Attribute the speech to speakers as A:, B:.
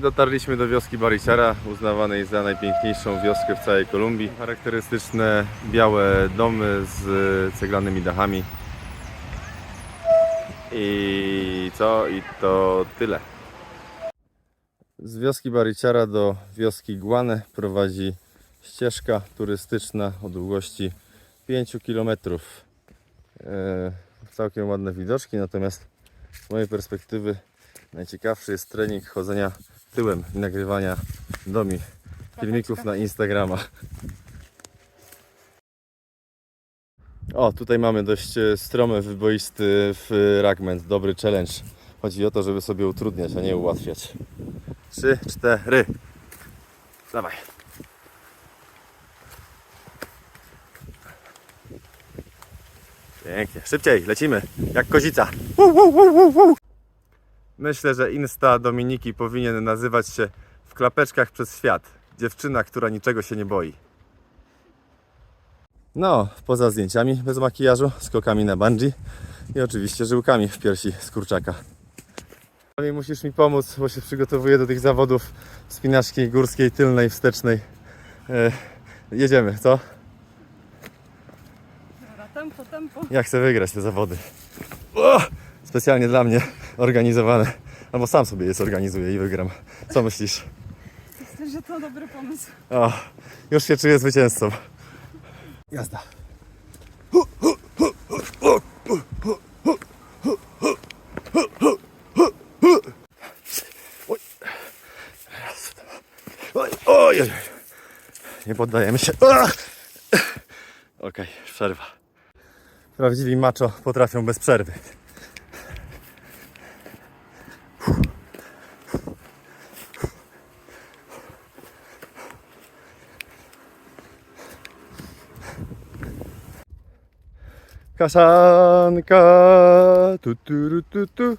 A: Dotarliśmy do wioski Baricara, uznawanej za najpiękniejszą wioskę w całej Kolumbii. Charakterystyczne białe domy z ceglanymi dachami. I co? I to tyle. Z wioski Baricara do wioski Guane prowadzi ścieżka turystyczna o długości 5 km. E, całkiem ładne widoczki, natomiast z mojej perspektywy najciekawszy jest trening chodzenia tyłem i nagrywania domi filmików na Instagrama. O, tutaj mamy dość e, stromy, wyboisty fragment, dobry challenge. Chodzi o to, żeby sobie utrudniać, a nie ułatwiać. Trzy, cztery. Dawaj. Pięknie. Szybciej, lecimy. Jak kozica. Wu, wu, wu, wu. Myślę, że Insta Dominiki powinien nazywać się w klapeczkach przez świat. Dziewczyna, która niczego się nie boi. No, poza zdjęciami bez makijażu, skokami na bungee i oczywiście żyłkami w piersi z kurczaka. Sami musisz mi pomóc, bo się przygotowuję do tych zawodów spinaczki górskiej, tylnej, wstecznej. E, jedziemy, co?
B: Dobra, tempo, tempo.
A: Ja chcę wygrać te zawody. O! Specjalnie dla mnie organizowane. Albo sam sobie je zorganizuję i wygram. Co myślisz?
B: Myślę, że to dobry pomysł.
A: O, już się czuję zwycięzcą. Jazda. Oj. Oj, oj, oj. Nie poddajemy się. Okej, przerwa. Prawdziwi macho potrafią bez przerwy. カサンカトゥトゥルトゥトゥ。